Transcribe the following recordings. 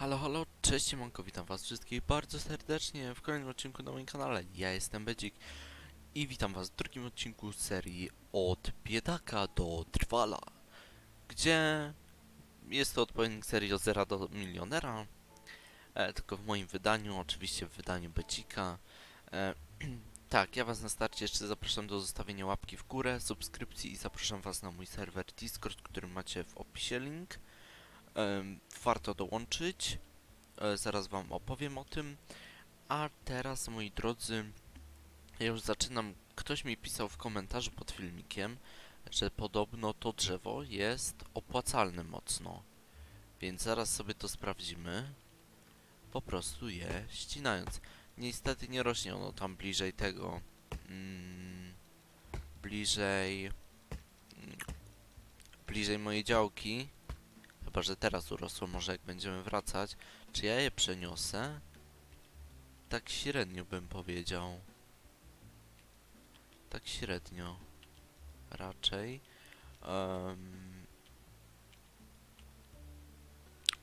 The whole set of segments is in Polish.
Halo, halo, cześć, siemanko, witam was wszystkich bardzo serdecznie w kolejnym odcinku na moim kanale. Ja jestem Bedzik i witam was w drugim odcinku serii Od Biedaka do Trwala, gdzie jest to odpowiednik serii od zera do milionera, e, tylko w moim wydaniu, oczywiście w wydaniu Bedzika. E, tak, ja was na starcie jeszcze zapraszam do zostawienia łapki w górę, subskrypcji i zapraszam was na mój serwer Discord, który macie w opisie link. Warto dołączyć. E, zaraz Wam opowiem o tym. A teraz, moi drodzy, ja już zaczynam. Ktoś mi pisał w komentarzu pod filmikiem, że podobno to drzewo jest opłacalne mocno. Więc zaraz sobie to sprawdzimy. Po prostu je ścinając. Niestety nie rośnie ono tam bliżej tego. Mm, bliżej. mm, Bliżej mojej działki. Chyba, że teraz urosło, może jak będziemy wracać. Czy ja je przeniosę? Tak średnio bym powiedział. Tak średnio. Raczej. Em,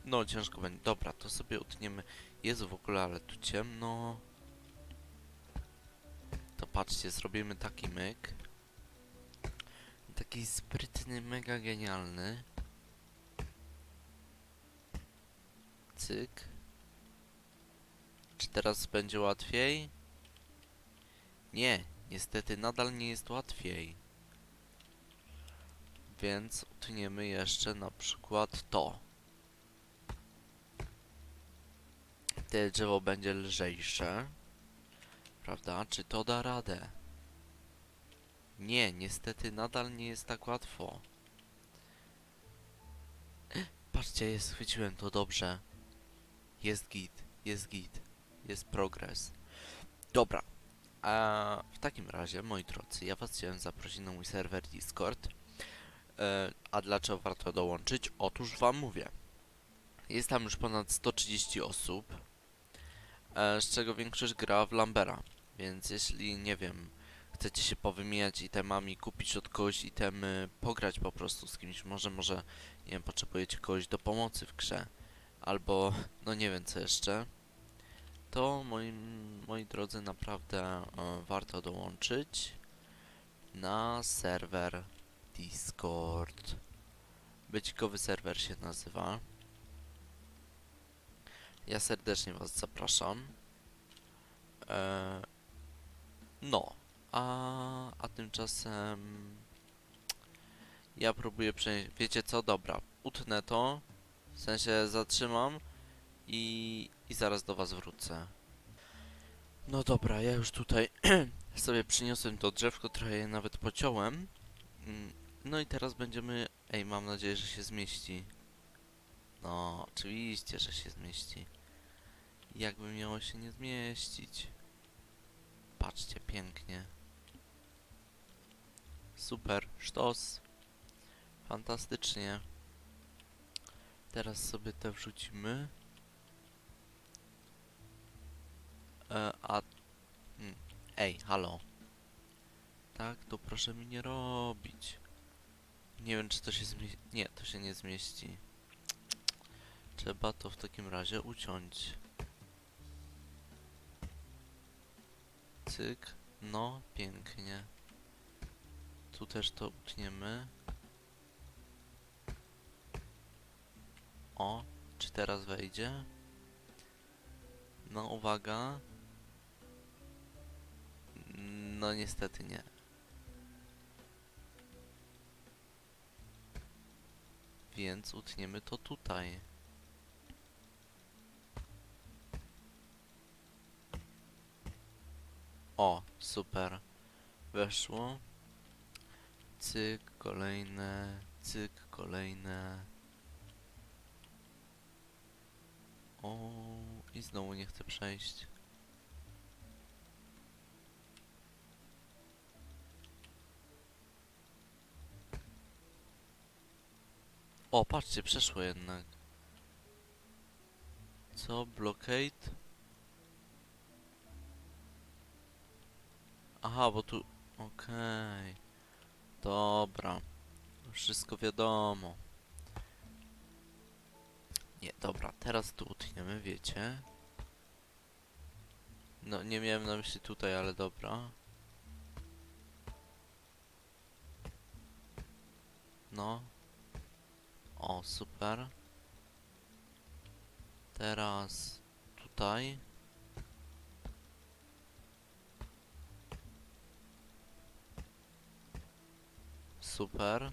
No, ciężko będzie. Dobra, to sobie utniemy. Jezu, w ogóle, ale tu ciemno. To patrzcie, zrobimy taki myk. Taki sprytny, mega genialny. Cyk. Czy teraz będzie łatwiej? Nie, niestety nadal nie jest łatwiej. Więc utniemy jeszcze na przykład to. Wtedy drzewo będzie lżejsze. Prawda? Czy to da radę? Nie, niestety nadal nie jest tak łatwo. Patrzcie, jest, chwyciłem to dobrze. Jest git, jest git, jest progres. Dobra, a w takim razie, moi drodzy, ja was chciałem zaprosić na mój serwer Discord. E, a dlaczego warto dołączyć? Otóż wam mówię. Jest tam już ponad 130 osób, e, z czego większość gra w Lambera. Więc jeśli, nie wiem, chcecie się powymieniać itemami, kupić od kogoś itemy, pograć po prostu z kimś, może, może, nie wiem, potrzebujecie kogoś do pomocy w grze, albo, no nie wiem co jeszcze, to moim, moi drodzy naprawdę e, warto dołączyć na serwer Discord. Bycikowy serwer się nazywa. Ja serdecznie Was zapraszam. E, no, a, a tymczasem ja próbuję przenieść. Wiecie co? Dobra, utnę to. W sensie zatrzymam i, i zaraz do was wrócę. No dobra, ja już tutaj sobie przyniosłem to drzewko, trochę je nawet pociąłem. Mm, No i teraz będziemy... Ej, mam nadzieję, że się zmieści. No, oczywiście, że się zmieści. Jakby miało się nie zmieścić. Patrzcie, pięknie. Super, sztos. Fantastycznie. Teraz sobie te wrzucimy. E, a... Hmm. Ej, halo. Tak, to proszę mi nie robić. Nie wiem, czy to się zmieści... Nie, to się nie zmieści. Trzeba to w takim razie uciąć. Cyk. No, pięknie. Tu też to utniemy. O, czy teraz wejdzie? No, uwaga. No, niestety nie. Więc utniemy to tutaj. O, super. Weszło. Cyk, kolejne. Cyk, kolejne. O, i znowu nie chcę przejść. O, patrzcie, przeszło jednak. Co? Blockade? Aha, bo tu... Okej. Dobra. Wszystko wiadomo. Nie, dobra, teraz tu utniemy, wiecie. No, nie miałem na myśli tutaj, ale dobra. No. O, super. Teraz tutaj. Super.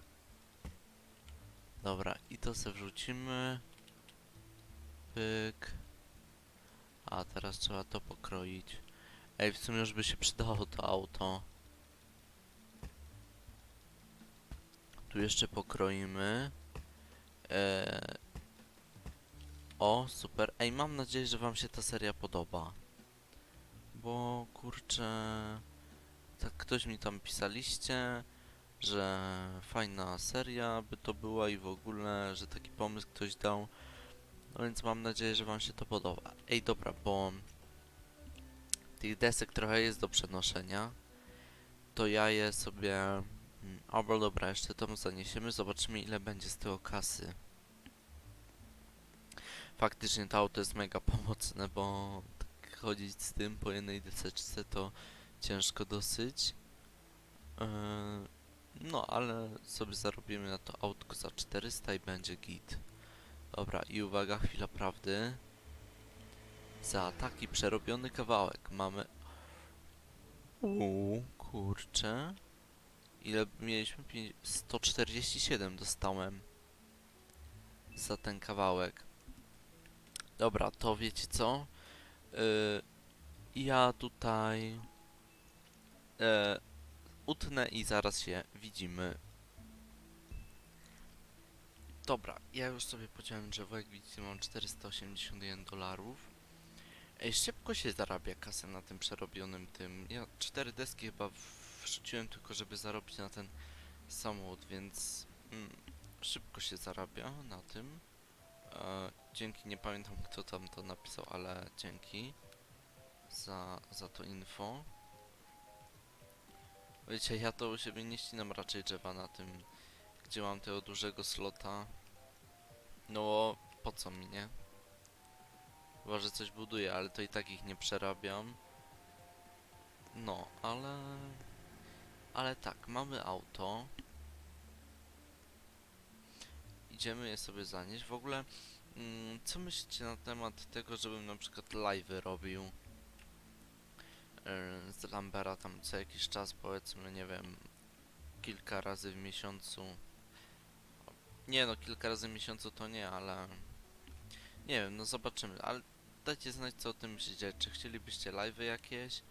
Dobra, i to se wrzucimy. Pyk. A teraz trzeba to pokroić. Ej, w sumie już by się przydało to auto. Tu jeszcze pokroimy. Eee... O, super. Ej, mam nadzieję, że wam się ta seria podoba. Bo kurczę... Tak ktoś mi tam pisaliście, że fajna seria by to była i w ogóle, że taki pomysł ktoś dał. No więc mam nadzieję, że wam się to podoba. Ej, dobra, bo tych desek trochę jest do przenoszenia. To ja je sobie... mm, Albo dobra, jeszcze to zaniesiemy, zobaczymy ile będzie z tego kasy. Faktycznie to auto jest mega pomocne, bo tak chodzić z tym po jednej deseczce to ciężko dosyć. Yy, no, ale sobie zarobimy na to autko za 400 i będzie git. Dobra, i uwaga, chwila prawdy. Za taki przerobiony kawałek mamy... Uuu, kurczę. Ile mieliśmy? Pięć- 147 dostałem. Za ten kawałek. Dobra, to wiecie co? Yy, ja tutaj... Yy, utnę i zaraz się widzimy. Dobra, ja już sobie podziałem drzewo, jak widzicie mam 481 dolarów. Ej, szybko się zarabia kasę na tym przerobionym tym. Ja cztery deski chyba wrzuciłem tylko, żeby zarobić na ten samochód, więc mm, szybko się zarabia na tym. E, dzięki, nie pamiętam kto tam to napisał, ale dzięki za, za to info. Wiecie, ja to u siebie nie ścinam raczej drzewa na tym, gdzie mam tego dużego slota. No, po co mi, nie? Chyba, że coś buduję, ale to i tak ich nie przerabiam. No, ale... Ale tak, mamy auto. Idziemy je sobie zanieść. W ogóle, mm, co myślicie na temat tego, żebym na przykład live'y robił? Yy, z Lambera tam co jakiś czas, powiedzmy, nie wiem, kilka razy w miesiącu. Nie no, kilka razy w miesiącu to nie, ale... Nie wiem, no zobaczymy, ale dajcie znać co o tym myślicie. Czy chcielibyście live'y jakieś?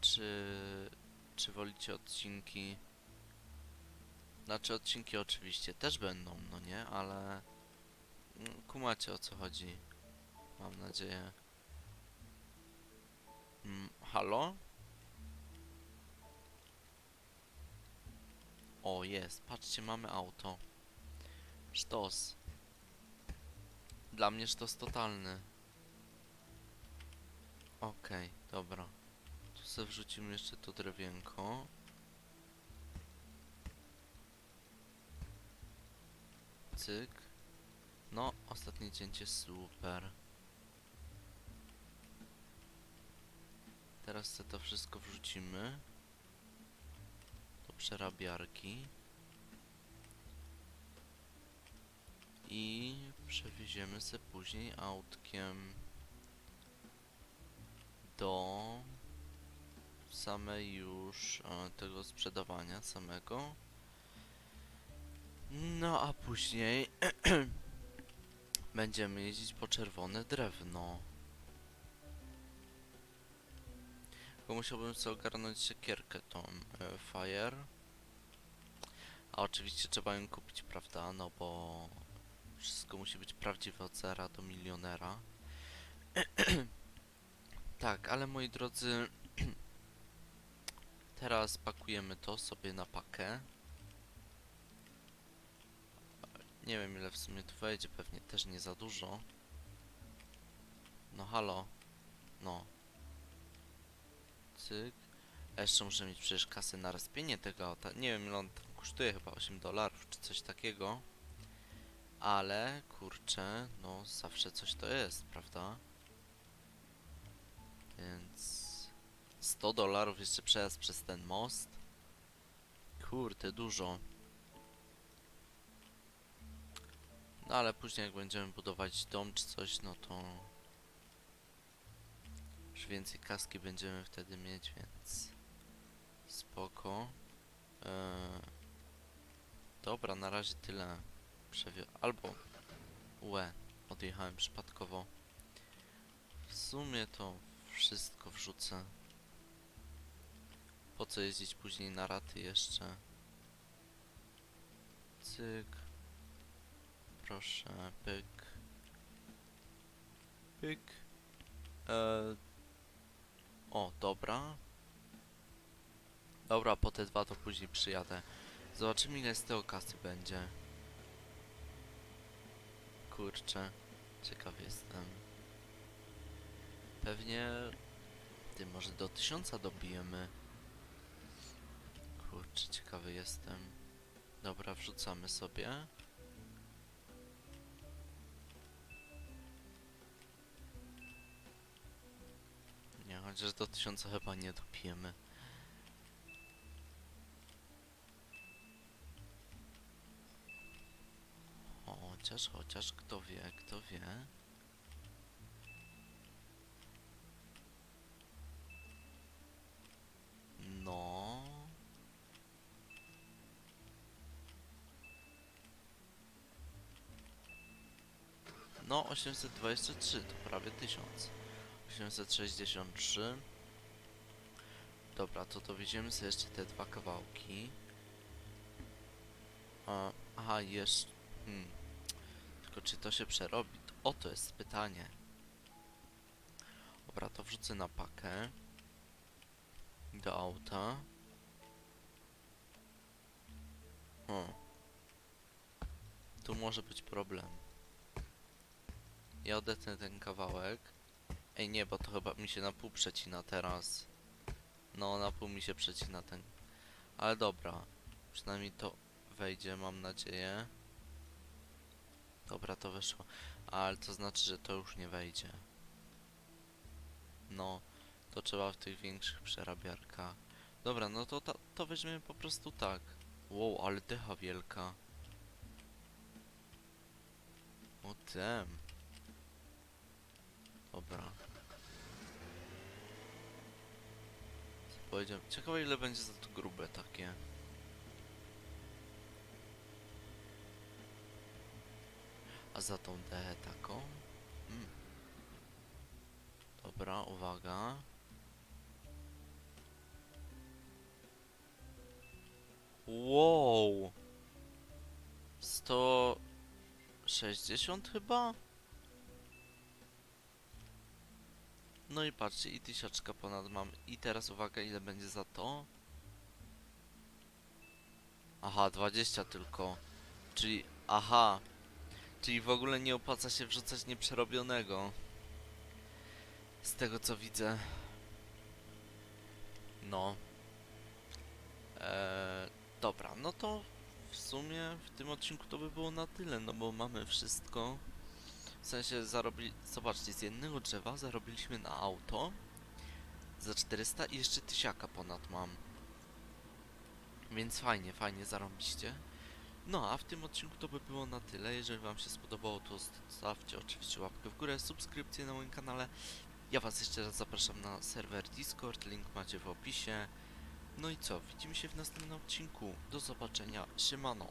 Czy... Czy wolicie odcinki? Znaczy odcinki oczywiście też będą, no nie? Ale... mm, Kumacie o co chodzi. Mam nadzieję. Mm, halo? O, jest. Patrzcie, mamy auto. Sztos. Dla mnie sztos totalny. Okej, dobra. Tu sobie wrzucimy jeszcze to drewienko. Cyk. No, ostatnie cięcie super. Teraz to wszystko wrzucimy do przerabiarki i przewieziemy se później autkiem do samej już e, tego sprzedawania samego. No a później będziemy jeździć po czerwone drewno. Tylko musiałbym sobie ogarnąć siekierkę tą e, Fire. A oczywiście trzeba ją kupić, prawda? No bo wszystko musi być prawdziwe od zera do milionera. tak, ale moi drodzy, teraz pakujemy to sobie na pakę. Nie wiem ile w sumie tu wejdzie, pewnie też nie za dużo. No halo. No. Cyk. Jeszcze muszę mieć przecież kasę na rozpienie tego auta. Nie wiem ile on tam kosztuje, chyba 8 dolarów czy coś takiego. Ale, kurczę, no zawsze coś to jest, prawda? Więc 100 dolarów jeszcze przejazd przez ten most. Kurde, dużo. No ale później jak będziemy budować dom czy coś, no to już więcej kaski będziemy wtedy mieć, więc spoko. Eee, dobra, na razie tyle. Albo łe, odjechałem przypadkowo. W sumie to wszystko wrzucę. Po co jeździć później na raty jeszcze? Cyk. Proszę, pyk. Pyk. Eee. O, dobra. Dobra, po te dwa to później przyjadę. Zobaczymy ile z tego kasy będzie. Kurczę, ciekaw jestem. Pewnie... Ty, może do tysiąca dobijemy. Kurczę, ciekawy jestem. Dobra, wrzucamy sobie. Nie, chociaż do tysiąca chyba nie dobijemy. Chociaż, chociaż, kto wie, kto wie. No. No, 823 to prawie 1000. 863. Dobra, to dowieziemy sobie jeszcze te dwa kawałki. A, aha, jeszcze... Hmm. Czy to się przerobi? O, to jest pytanie. Dobra, to wrzucę na pakę. Do auta. O. Tu może być problem. Ja odetnę ten kawałek. Ej, nie, bo to chyba mi się na pół przecina teraz. No, na pół mi się przecina ten. Ale dobra. Przynajmniej to wejdzie, mam nadzieję. Dobra, to weszło. Ale to znaczy, że to już nie wejdzie. No, to trzeba w tych większych przerabiarkach. Dobra, no to ta, to weźmiemy po prostu tak. Wow, ale decha wielka. O tem. Dobra. Powiedziałem? Ciekawe ile będzie za to grube takie. A za tą dechę taką? Mm. Dobra, uwaga. Wow! 160 chyba? No i patrzcie, i tysiaczka ponad mam. I teraz uwaga, ile będzie za to? Aha, 20 tylko. Czyli, aha. Czyli w ogóle nie opłaca się wrzucać nieprzerobionego. Z tego co widzę. No. Eee, dobra, no to w sumie w tym odcinku to by było na tyle, no bo mamy wszystko. W sensie zarobili... Zobaczcie, z jednego drzewa zarobiliśmy na auto za 400 i jeszcze tysiaka ponad mam. Więc fajnie, fajnie zarobiście. No, a w tym odcinku to by było na tyle. Jeżeli wam się spodobało, to zostawcie oczywiście łapkę w górę, subskrypcję na moim kanale. Ja was jeszcze raz zapraszam na serwer Discord, link macie w opisie. No i co, widzimy się w następnym odcinku. Do zobaczenia, siemano.